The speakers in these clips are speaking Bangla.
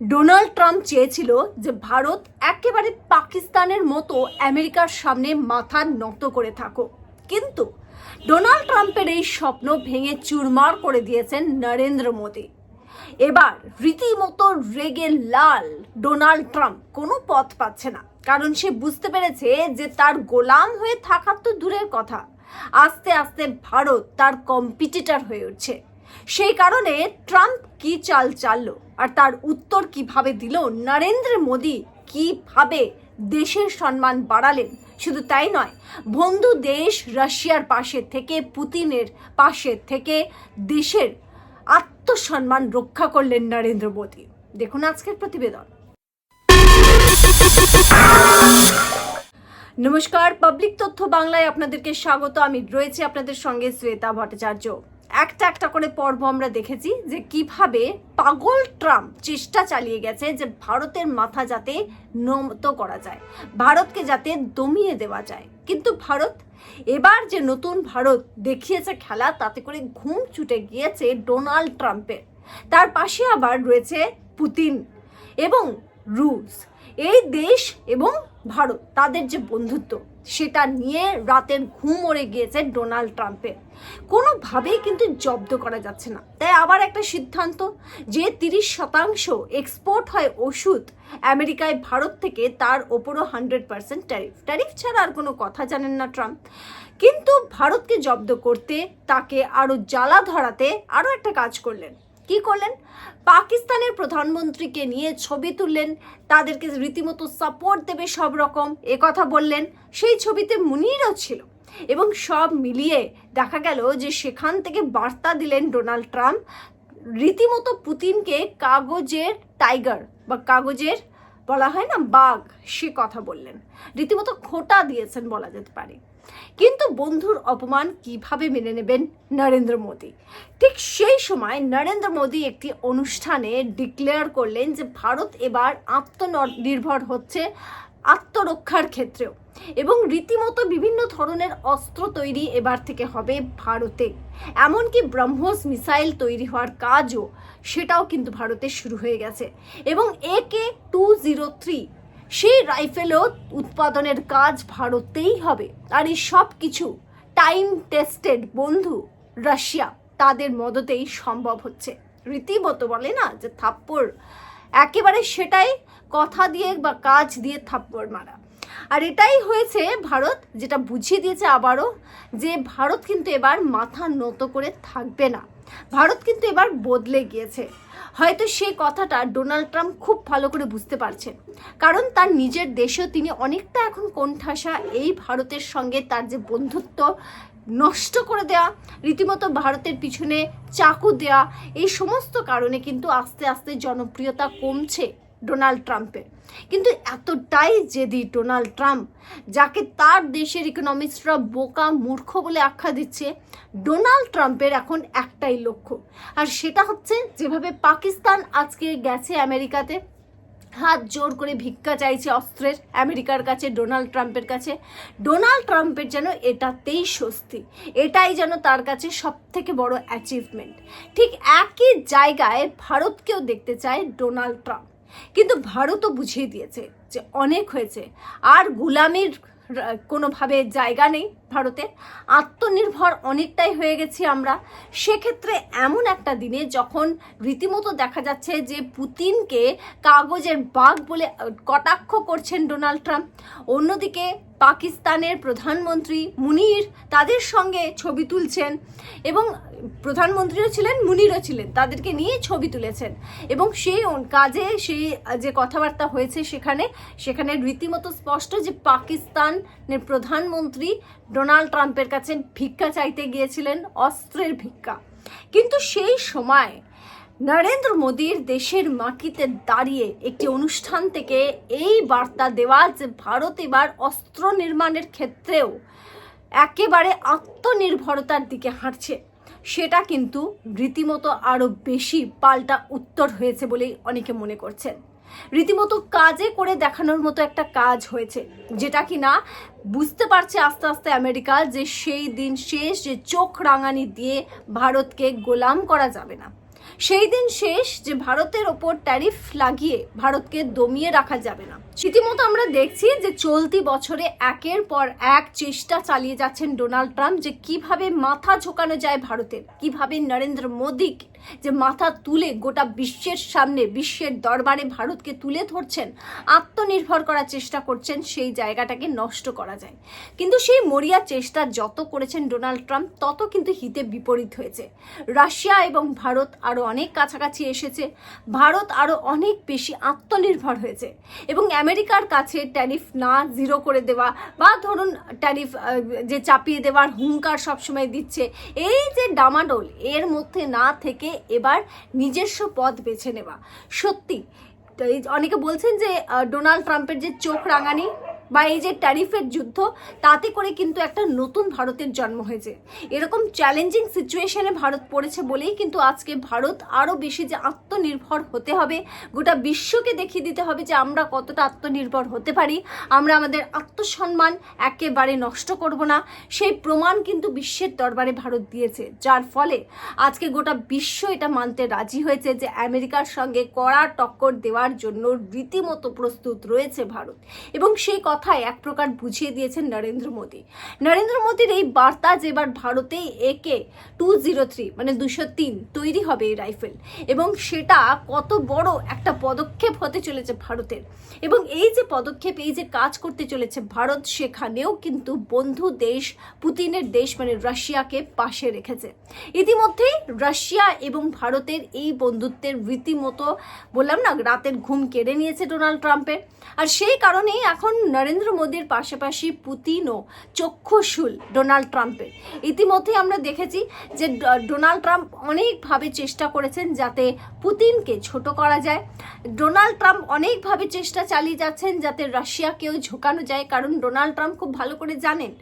ডোনাল্ড ট্রাম্প চেয়েছিল যে ভারত একেবারে পাকিস্তানের মতো আমেরিকার সামনে মাথা নত করে থাকো কিন্তু ডোনাল্ড ট্রাম্পের এই স্বপ্ন ভেঙে চুরমার করে দিয়েছেন নরেন্দ্র মোদী। এবার রীতিমতো রেগে লাল ডোনাল্ড ট্রাম্প কোনো পথ পাচ্ছে না। কারণ সে বুঝতে পেরেছে যে তার গোলাম হয়ে থাকার তো দূরের কথা। আস্তে আস্তে ভারত তার কম্পিটিটর হয়ে উঠছে। সেই কারণে ট্রাম্প কি চাল চাললো? আর তার উত্তর কীভাবে দিল? নরেন্দ্র মোদী কীভাবে দেশের সম্মান বাড়ালেন? শুধু তাই নয়, বন্ধু দেশ রাশিয়ার পাশে থেকে, পুতিনের পাশে থেকে দেশের আত্মসম্মান রক্ষা করলেন নরেন্দ্র মোদী। দেখুন আজকের প্রতিবেদন। নমস্কার, পাবলিক তথ্য বাংলায় আপনাদেরকে স্বাগত। আমি রয়েছে আপনাদের সঙ্গে শ্বেতা ভট্টাচার্য। একটা একটা করে পর্ব আমরা দেখেছি যে কীভাবে পাগল ট্রাম্প চেষ্টা চালিয়ে গেছে যে ভারতের মাথা যাতে নত করা যায়, ভারতকে যাতে দমিয়ে দেওয়া যায়। কিন্তু ভারত, এবার যে নতুন ভারত দেখিয়েছে খেলা, তাতে করে ঘুম ছুটে গিয়েছে ডোনাল্ড ট্রাম্পের। তার পাশে আবার রয়েছে পুতিন এবং রুশ। এই দেশ এবং ভারত, তাদের যে বন্ধুত্ব সেটা নিয়ে রাতের ঘুম ওড়ে গিয়েছে ডোনাল্ড ট্রাম্পের। কোনোভাবেই কিন্তু জব্দ করা যাচ্ছে না। তাই আবার একটা সিদ্ধান্ত, যে তিরিশ শতাংশ এক্সপোর্ট হয় ওষুধ আমেরিকায় ভারত থেকে, তার ওপরও হান্ড্রেড পার্সেন্ট ট্যারিফ ট্যারিফ ছাড়া আর কোনো কথা জানেন না ট্রাম্প। কিন্তু ভারতকে জব্দ করতে তাকে আরও জ্বালা ধরাতে আরও একটা কাজ করলেন। কি করলেন? পাকিস্তানের প্রধানমন্ত্রীকে নিয়ে ছবি তুললেন, তাদেরকে রীতিমতো সাপোর্ট দেবে সব রকম, এ কথা বললেন। সেই ছবিতে মুনিরও ছিল এবং সব মিলিয়ে দেখা গেল যে সেখান থেকে বার্তা দিলেন ডোনাল্ড ট্রাম্প, রীতিমতো পুতিনকে কাগজের টাইগার বা কাগজের বলা হয় না বাঘ, সে কথা বললেন। রীতিমতো খোটা দিয়েছেন বলা যেতে পারে। কিন্তু বন্ধুর অপমান কীভাবে মেনে নেবেন নরেন্দ্র মোদী? ঠিক সেই সময় নরেন্দ্র মোদী একটি অনুষ্ঠানে ডিক্লেয়ার করলেন যে ভারত এবার আত্মনির্ভর হচ্ছে আত্মরক্ষার ক্ষেত্রেও। এবং রীতিমতো বিভিন্ন ধরনের অস্ত্র তৈরি এবার থেকে হবে ভারতে। এমনকি ব্রহ্মোস মিসাইল তৈরি হওয়ার কাজও সেটাও কিন্তু ভারতে শুরু হয়ে গেছে। এবং একে টু জিরো থ্রি সেই রাইফেলও উৎপাদনের কাজ ভারতেই হবে। আর এই সব কিছু টাইম টেস্টেড বন্ধু রাশিয়া, তাদের মদতেই সম্ভব হচ্ছে। রীতিমতো বলে না যে থাপ্পড় একেবারে সেটাই কথা দিয়ে বা কাজ দিয়ে থাপ্পড় মারা। আর এটাই হয়েছে ভারত, যেটা বুঝিয়ে দিয়েছে আবারও যে ভারত কিন্তু এবার মাথা নত করে থাকবে না। ভারত কিন্তু এবার বদলে গিয়েছে। হয়তো সেই কথাটা ডোনাল্ড ট্রাম্প খুব ভালো করে বুঝতে পারছেন। কারণ তার নিজের দেশেও তিনি অনেকটা এখন কোণঠাসা, এই ভারতের সঙ্গে তার যে বন্ধুত্ব নষ্ট করে দেওয়া রীতিমতো ভারতের পিছনে চাকু দেওয়া এই সমস্ত কারণে কিন্তু আস্তে আস্তে জনপ্রিয়তা কমছে ডোনাল্ড ট্রাম্পের। কিন্তু এতটাই জেদি ডোনাল্ড ট্রাম্প, যাকে তার দেশের ইকোনমিক্সরা বোকা মূর্খ বলে আখ্যা দিচ্ছে, ডোনাল্ড ট্রাম্পের এখন একটাই লক্ষ্য। আর সেটা হচ্ছে, যেভাবে পাকিস্তান আজকে গেছে আমেরিকাতে হাত জোর করে ভিক্ষা চাইছে অস্ত্রের আমেরিকার কাছে, ডোনাল্ড ট্রাম্পের কাছে। ডোনাল্ড ট্রাম্পের যেন এটাতেই স্বস্তি, এটাই যেন তার কাছে সব থেকে বড় অ্যাচিভমেন্ট ঠিক একই জায়গায় ভারতকেও দেখতে চায় ডোনাল্ড ট্রাম্প। কিন্তু ভারতও বুঝিয়ে দিয়েছে যে অনেক হয়েছে। আর গুলামির কোনোভাবে জায়গা নেই ভারতে আত্মনির্ভর অনেকটাই হয়ে গেছি আমরা। সেক্ষেত্রে এমন একটা দিনে যখন রীতিমতো দেখা যাচ্ছে যে পুতিনকে কাগজের বাঘ বলে কটাক্ষ করছেন ডোনাল্ড ট্রাম্প, অন্যদিকে পাকিস্তানের প্রধানমন্ত্রী মুনির তাদের সঙ্গে ছবি তুলছেন এবং প্রধানমন্ত্রীও ছিলেন, মুনিরও ছিলেন, তাদেরকে নিয়ে ছবি তুলেছেন। এবং সেই কাজে সেই, যে কথাবার্তা হয়েছে সেখানে সেখানে রীতিমতো স্পষ্ট যে পাকিস্তানের প্রধানমন্ত্রী ডোনাল্ড ট্রাম্পের কাছে ভিক্ষা চাইতে গিয়েছিলেন, অস্ত্রের ভিক্ষা। কিন্তু সেই সময় নরেন্দ্র মোদীর দেশের মাটিতে দাঁড়িয়ে একটি অনুষ্ঠান থেকে এই বার্তা দেওয়া যে ভারত এবার অস্ত্র নির্মাণের ক্ষেত্রেও একেবারে আত্মনির্ভরতার দিকে হাঁটছে। সেটা কিন্তু রীতিমতো আরও বেশি পাল্টা উত্তর হয়েছে বলেই অনেকে মনে করছেন। রীতিমতো কাজে করে দেখানোর মতো একটা কাজ হয়েছে, যেটা কি না বুঝতে পারছে আস্তে আস্তে আমেরিকা যে সেই দিন শেষ যে চোখ রাঙানি দিয়ে ভারতকে গোলাম করা যাবে না। সেই দিন শেষ যে ভারতের ওপর ট্যারিফ লাগিয়ে ভারতকে দমিয়ে রাখা যাবে না। রীতিমতো আমরা দেখছি যে চলতি বছরে একের পর এক চেষ্টা চালিয়ে যাচ্ছেন ডোনাল্ড ট্রাম্প যে কীভাবে মাথা ঝোকানো যায় ভারতের, কীভাবে নরেন্দ্র মোদী যে মাথা তুলে গোটা বিশ্বের সামনে, বিশ্বের দরবারে ভারতকে তুলে ধরছেন, আত্মনির্ভর করার চেষ্টা করছেন, সেই জায়গাটাকে নষ্ট করা যায়। কিন্তু সেই মরিয়া চেষ্টা যত করেছেন ডোনাল্ড ট্রাম্প, তত কিন্তু হিতে বিপরীত হয়েছে। রাশিয়া এবং ভারত আরও অনেক কাছাকাছি এসেছে, ভারত আরও অনেক বেশি আত্মনির্ভর হয়েছে এবং আমেরিকার কাছে ট্যারিফ না জিরো করে দেওয়া বা ধরুন ট্যারিফ যে চাপিয়ে দেওয়ার হুঙ্কার সবসময় দিচ্ছে, এই যে ডামাডোল, এর মধ্যে না থেকে এবার নিজস্ব পথ বেছে নেওয়া। সত্যি অনেকে বলছেন যে ডোনাল্ড ট্রাম্পের যে চোখ রাঙানি বা এই যে ট্যারিফের যুদ্ধ, তাতে করে কিন্তু একটা নতুন ভারতের জন্ম হয়েছে। এরকম চ্যালেঞ্জিং সিচুয়েশনে ভারত পড়েছে বলেই কিন্তু আজকে ভারত আরও বেশি যে আত্মনির্ভর হতে হবে, গোটা বিশ্বকে দেখিয়ে দিতে হবে যে আমরা কতটা আত্মনির্ভর হতে পারি। আমরা আমাদের আত্মসম্মান একেবারে নষ্ট করব না। সেই প্রমাণ কিন্তু বিশ্বের দরবারে ভারত দিয়েছে। যার ফলে আজকে গোটা বিশ্ব এটা মানতে রাজি হয়েছে যে আমেরিকার সঙ্গে কড়া টক্কর দেওয়ার জন্য রীতিমতো প্রস্তুত রয়েছে ভারত। এবং সেই কথাই এক প্রকার বুঝিয়ে দিয়েছেন নরেন্দ্র মোদী। নরেন্দ্র মোদীর এই বার্তা যে এবার ভারতেই একে টু জিরো থ্রি মানে দুশো তিন তৈরি হবে এই রাইফেল। এবং সেটা কত বড় একটা পদক্ষেপ হতে চলেছে ভারতের। এবং এই যে পদক্ষেপ, এই যে কাজ করতে চলেছে ভারত, সেখানেও কিন্তু বন্ধু দেশ, পুতিনের দেশ মানে রাশিয়াকে পাশে রেখেছে। ইতিমধ্যেই রাশিয়া এবং ভারতের এই বন্ধুত্বের রীতিমতো, বললাম না, রাতের ঘুম কেড়ে নিয়েছে ডোনাল্ড ট্রাম্পের। আর সেই কারণেই এখন নরেন্দ্র মোদীর পাশাপাশি পুতিনও চক্ষুশূল ডোনাল্ড ট্রাম্পের। ইতিমধ্যে আমরা দেখেছি যে ডোনাল্ড ট্রাম্প অনেকভাবে চেষ্টা করেছেন যাতে পুতিনকে ছোট করা যায়। ডোনাল্ড ট্রাম্প অনেকভাবে চেষ্টা চালিয়ে যাচ্ছেন যাতে রাশিয়াকেও ঝোকানো যায়, কারণ ডোনাল্ড ট্রাম্প খুব ভালো করে জানেন,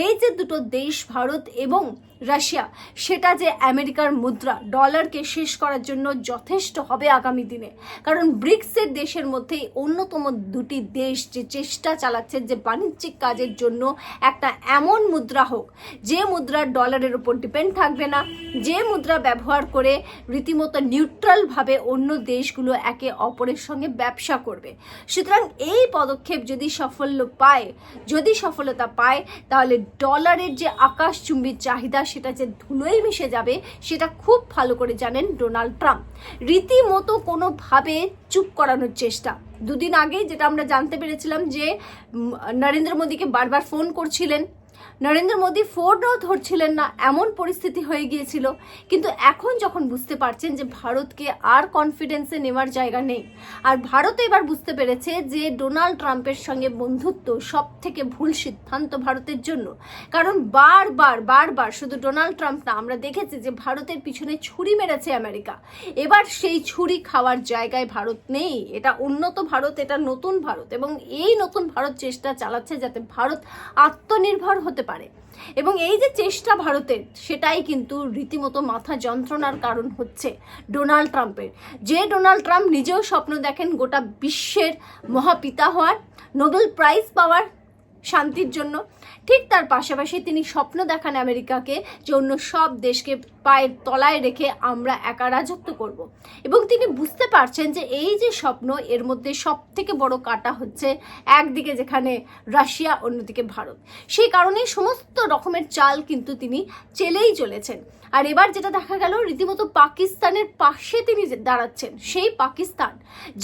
এই যে দুটো দেশ, ভারত এবং রাশিয়া, সেটা যে আমেরিকার মুদ্রা ডলারকে শেষ করার জন্য যথেষ্ট হবে আগামী দিনে। কারণ ব্রিক্সের দেশের মধ্যে অন্যতম দুটি দেশ যে চেষ্টা চালাচ্ছে যে বাণিজ্যিক কাজের জন্য একটা এমন মুদ্রা হোক, যে মুদ্রা ডলারের উপর ডিপেন্ড থাকবে না, যে মুদ্রা ব্যবহার করে রীতিমতো নিউট্রালভাবে অন্য দেশগুলো একে অপরের সঙ্গে ব্যবসা করবে। সুতরাং এই পদক্ষেপ যদি সাফল্য পায়, যদি সফলতা পায়, তাহলে ডলারের যে আকাশচুম্বী চাহিদা সেটা যে ধুলোয় মিশে যাবে, সেটা খুব ভালো করে জানেন ডোনাল্ড ট্রাম্প। রীতিমতো কোনোভাবে চুপ করানোর চেষ্টা। দুদিন আগে যেটা আমরা জানতে পেরেছিলাম যে নরেন্দ্র মোদীকে বারবার ফোন করছিলেন নরেন্দ্র মোদী ফোনও ধরছিলেন না, এমন পরিস্থিতি হয়ে গিয়েছিল। কিন্তু এখন যখন বুঝতে পারছেন যে ভারতকে আর কনফিডেন্সে নেওয়ার জায়গা নেই, আর ভারত এবার বুঝতে পেরেছে যে ডোনাল্ড ট্রাম্পের সঙ্গে বন্ধুত্ব সব থেকে ভুল সিদ্ধান্ত ভারতের জন্য। কারণ বারবার বারবার শুধু ডোনাল্ড ট্রাম্প না, আমরা দেখেছি যে ভারতের পিছনে ছুরি মেরেছে আমেরিকা। এবার সেই ছুরি খাওয়ার জায়গায় ভারত নেই। এটা উন্নত ভারত, এটা নতুন ভারত এবং এই নতুন ভারত চেষ্টা চালাচ্ছে যাতে ভারত আত্মনির্ভর হতে পারে। এবং এই যে চেষ্টা ভারতের, সেটাই কিন্তু রীতিমতো মাথা যন্ত্রণার কারণ হচ্ছে ডোনাল্ড ট্রাম্পের। যে ডোনাল্ড ট্রাম্প নিজেও স্বপ্ন দেখেন গোটা বিশ্বের মহাপিতা হওয়ার, নোবেল প্রাইজ পাওয়ার শান্তির জন্য, ঠিক তার পাশাপাশি তিনি স্বপ্ন দেখান আমেরিকাকে যে অন্য সব দেশকে পায়ের তলায় রেখে আমরা একা রাজত্ব করব। এবং তিনি বুঝতে পারছেন যে এই যে স্বপ্ন, এর মধ্যে সব থেকে বড় কাটা হচ্ছে একদিকে যেখানে রাশিয়া, অন্যদিকে ভারত। সেই কারণে সমস্ত রকমের চাল কিন্তু তিনি চেলেই চলেছেন। আর এবার যেটা দেখা গেল, রীতিমতো পাকিস্তানের পাশে তিনি দাঁড়াচ্ছেন, সেই পাকিস্তান,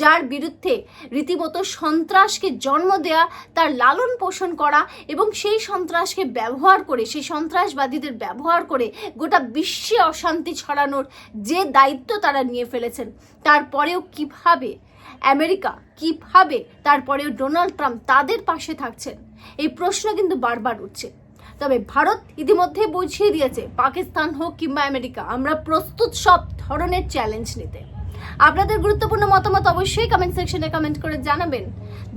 যার বিরুদ্ধে রীতিমতো সন্ত্রাসকে জন্ম দেয়া, তার লালন পোষণ করা এবং সেই সন্ত্রাসকে ব্যবহার করে, সেই সন্ত্রাসবাদীদের ব্যবহার করে গোটা বিশ্বে অশান্তি ছড়ানোর যে দায়িত্ব তারা নিয়ে ফেলেছেন তারপরেও কীভাবে আমেরিকা কীভাবে তারপরেও ডোনাল্ড ট্রাম্প তাদের পাশে থাকছেন? এই প্রশ্ন কিন্তু বারবার উঠছে। তবে ভারত ইতিমধ্যে বুঝিয়ে দিয়েছে, পাকিস্তান হোক কিংবা আমেরিকা, আমরা প্রস্তুত সব ধরনের চ্যালেঞ্জ নিতে। আপনাদের গুরুত্বপূর্ণ মতামত অবশ্যই কমেন্ট সেকশনে কমেন্ট করে জানাবেন।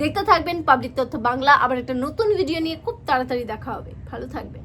দেখতে থাকবেন পাবলিক তথ্য বাংলা আবার একটা নতুন ভিডিও নিয়ে খুব তাড়াতাড়ি দেখা হবে। ভালো থাকবেন।